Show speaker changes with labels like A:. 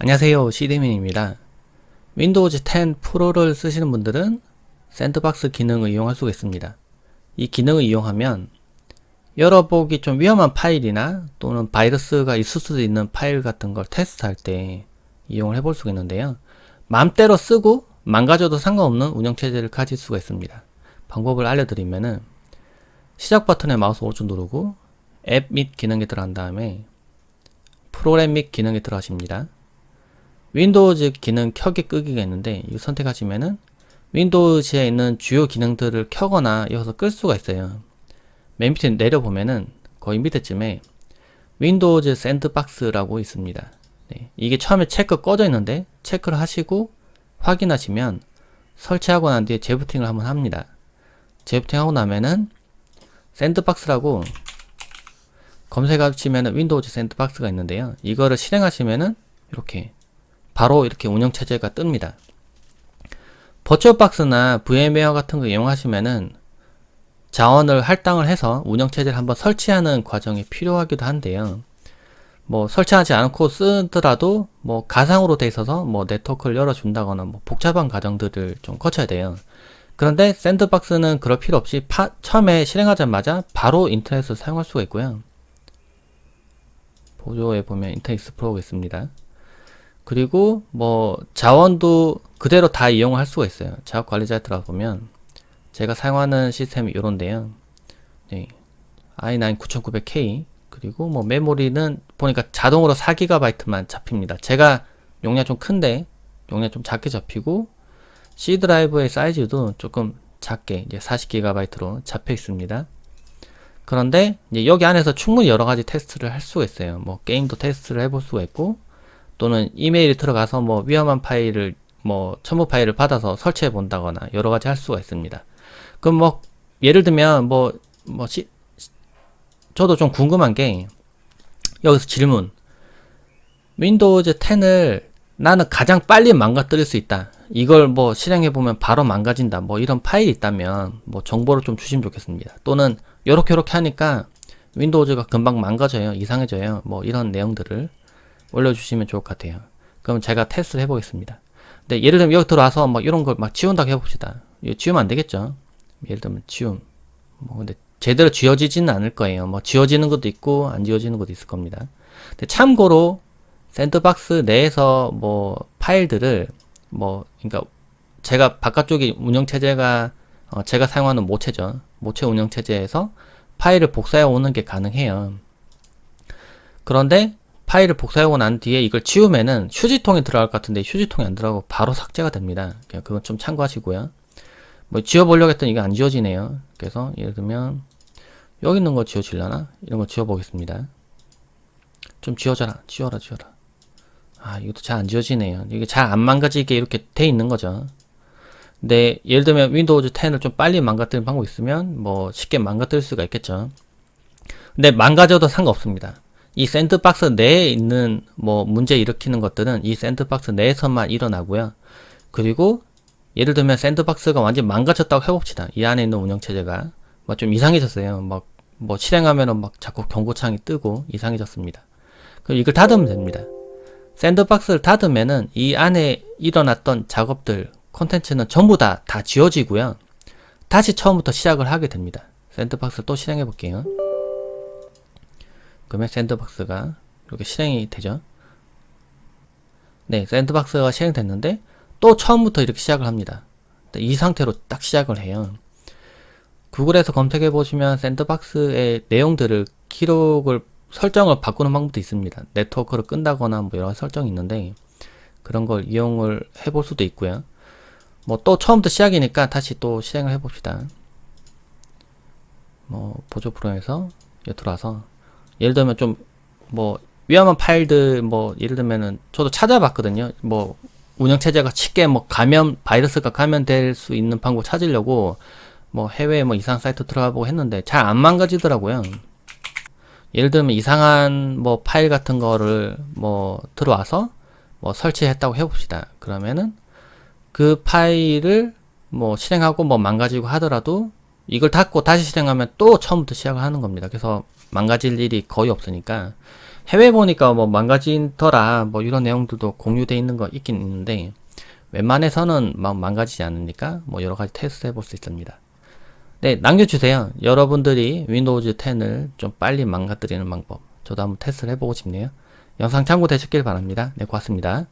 A: 안녕하세요. 시드민입니다. 윈도우즈 10 프로를 쓰시는 분들은 샌드박스 기능을 이용할 수가 있습니다. 이 기능을 이용하면 열어보기 좀 위험한 파일이나 또는 바이러스가 있을 수도 있는 파일 같은 걸 테스트할 때 이용을 해볼 수가 있는데요. 맘대로 쓰고 망가져도 상관없는 운영체제를 가질 수가 있습니다. 방법을 알려드리면은 시작 버튼에 마우스 오른쪽 누르고 앱 및 기능에 들어간 다음에 프로그램 및 기능에 들어가십니다 윈도우즈 기능 켜기 끄기가 있는데 이거 선택하시면은 윈도우즈에 있는 주요 기능들을 켜거나 여기서 끌 수가 있어요. 맨 밑에 내려보면은 거의 밑에쯤에 윈도우즈 샌드박스라고 있습니다. 네, 이게 처음에 체크 꺼져 있는데 체크를 하시고 확인하시면 설치하고 난 뒤에 재부팅을 한번 합니다. 재부팅하고 나면은 샌드박스라고 검색하시면은 윈도우즈 샌드박스가 있는데요. 이거를 실행하시면은 이렇게 바로 이렇게 운영 체제가 뜹니다. 버추얼박스나 VM웨어 같은 거 이용하시면은 자원을 할당을 해서 운영 체제를 한번 설치하는 과정이 필요하기도 한데요. 뭐 설치하지 않고 쓰더라도 뭐 가상으로 돼 있어서 뭐 네트워크를 열어준다거나 뭐 복잡한 과정들을 좀 거쳐야 돼요. 그런데 샌드박스는 그럴 필요 없이 파, 처음에 실행하자마자 바로 인터넷을 사용할 수가 있고요. 보조에 보면 인터넷 익스플로러가 있습니다. 그리고 뭐 자원도 그대로 다 이용할 수가 있어요. 작업 관리자에 들어가 보면 제가 사용하는 시스템이 이런데요. 네. i9 9900K 그리고 뭐 메모리는 보니까 자동으로 4GB만 잡힙니다. 제가 용량 좀 큰데 용량 좀 작게 잡히고 C 드라이브의 사이즈도 조금 작게 이제 40GB로 잡혀 있습니다. 그런데 여기 안에서 충분히 여러 가지 테스트를 할 수가 있어요. 뭐 게임도 테스트를 해볼 수가 있고 또는 이메일이 들어가서 뭐 위험한 파일을 뭐 첨부 파일을 받아서 설치해 본다거나 여러 가지 할 수가 있습니다. 그럼 뭐 예를 들면 뭐뭐 뭐 시, 저도 좀 궁금한 게 여기서 질문 윈도우즈 10을 나는 가장 빨리 망가뜨릴 수 있다. 이걸 뭐 실행해 보면 바로 망가진다. 뭐 이런 파일이 있다면 뭐 정보를 좀 주시면 좋겠습니다. 또는 요렇게 요렇게 하니까 윈도우즈가 금방 망가져요. 이상해져요. 뭐 이런 내용들을 올려주시면 좋을 것 같아요. 그럼 제가 테스트를 해보겠습니다. 근데 예를 들면 여기 들어와서 막 이런 걸 막 지운다고 해봅시다. 이거 지우면 안 되겠죠? 예를 들면 지움. 뭐 근데 제대로 지워지지는 않을 거예요. 뭐 지워지는 것도 있고 안 지워지는 것도 있을 겁니다. 근데 참고로 샌드박스 내에서 뭐 파일들을 뭐 그러니까 제가 바깥쪽에 운영 체제가 어 제가 사용하는 모체죠. 모체 운영 체제에서 파일을 복사해 오는 게 가능해요. 그런데 파일을 복사하고 난 뒤에 이걸 지우면은 휴지통에 들어갈 것 같은데 휴지통에 안 들어가고 바로 삭제가 됩니다. 그건 좀 참고하시고요. 뭐 지워보려고 했더니 이게 안 지워지네요. 그래서 예를 들면 여기 있는 거 지워질라나? 이런 거 지워보겠습니다. 좀 지워져라. 지워라 지워라. 아 이것도 잘 안 지워지네요. 이게 잘 안 망가지게 이렇게 돼 있는 거죠. 근데 예를 들면 윈도우즈 10을 좀 빨리 망가뜨리는 방법이 있으면 뭐 쉽게 망가뜨릴 수가 있겠죠. 근데 망가져도 상관없습니다. 이 샌드박스 내에 있는 뭐 문제 일으키는 것들은 이 샌드박스 내에서만 일어나고요. 그리고 예를 들면 샌드박스가 완전 망가졌다고 해봅시다. 이 안에 있는 운영체제가 뭐 좀 이상해졌어요. 막 뭐 실행하면은 막 자꾸 경고창이 뜨고 이상해졌습니다. 그럼 이걸 닫으면 됩니다. 샌드박스를 닫으면은 이 안에 일어났던 작업들, 콘텐츠는 전부 다, 다 지워지고요. 다시 처음부터 시작을 하게 됩니다. 샌드박스를 또 실행해 볼게요. 그러면 샌드박스가 이렇게 실행이 되죠. 네, 샌드박스가 실행됐는데 또 처음부터 이렇게 시작을 합니다. 이 상태로 딱 시작을 해요. 구글에서 검색해 보시면 샌드박스의 내용들을 기록을 설정을 바꾸는 방법도 있습니다. 네트워크를 끈다거나 뭐 여러 설정이 있는데 그런 걸 이용을 해볼 수도 있고요. 뭐 또 처음부터 시작이니까 다시 또 실행을 해봅시다. 뭐 보조 프로에서 들어와서 예를 들면 좀 뭐 위험한 파일들 뭐 예를 들면은 저도 찾아봤거든요. 뭐 운영 체제가 쉽게 뭐 감염 바이러스가 감염될 수 있는 방법 찾으려고 뭐 해외 뭐 이상 사이트 들어가 보고 했는데 잘 안 망가지더라고요. 예를 들면 이상한 뭐 파일 같은 거를 뭐 들어와서 뭐 설치했다고 해봅시다. 그러면은 그 파일을 뭐 실행하고 뭐 망가지고 하더라도 이걸 닫고 다시 실행하면 또 처음부터 시작을 하는 겁니다. 그래서 망가질 일이 거의 없으니까 해외 보니까 뭐 망가진더라 뭐 이런 내용들도 공유돼 있는 거 있긴 있는데 웬만해서는 막 망가지지 않으니까 뭐 여러 가지 테스트 해볼 수 있습니다. 네, 남겨주세요. 여러분들이 윈도우즈 10을 좀 빨리 망가뜨리는 방법. 저도 한번 테스트를 해보고 싶네요. 영상 참고되셨길 바랍니다. 네, 고맙습니다.